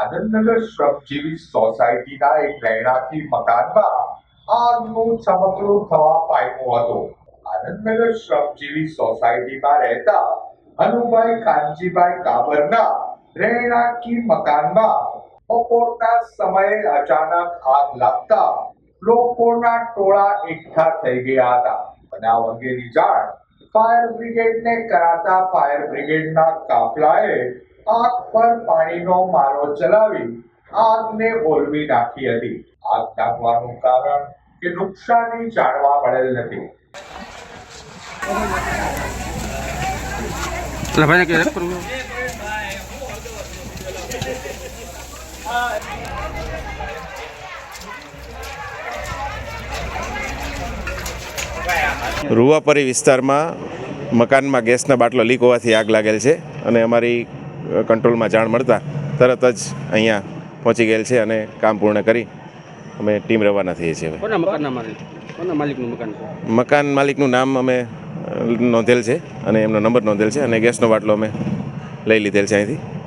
આનંદનગર શ્રમજીવી સોસાયટીના એક રહેણાંકી મકાનમાં આગનો ચમકલું થવા પામ્યો હતો. આનંદનગર શ્રમજીવી સોસાયટીમાં રહેતા હનુભાઈ કાનજીભાઈ કાબરના રહેણાંકી મકાનમાં બપોરના સમયે અચાનક આગ લાગતા લોકોના ટોળા એકઠા થઈ ગયા હતા. બનાવ અંગેની જાણ ફાયર બ્રિગેડને કરાતા ફાયર બ્રિગેડના કાફલાએ આગ પર પાણીનો મારો ચલાવી આગને ઓલવી નાખી હતી. આગ લાગવાનું કારણ કે નુકસાની જાણવા મળેલ નથી. રૂવાપરી વિસ્તારમાં મકાનમાં ગેસના બાટલો લીક હોવાથી આગ લાગેલ છે અને અમારી કંટ્રોલમાં જાણ મળતા તરત જ અહીંયા પહોંચી ગયેલ છે અને કામ પૂર્ણ કરી અમે ટીમ રવાના થઈએ છીએ મકાન માલિકનું નામ અમે નોંધેલ છે અને એમનો નંબર નોંધેલ છે અને ગેસનો બાટલો અમે લઈ લીધેલ છે અહીંથી.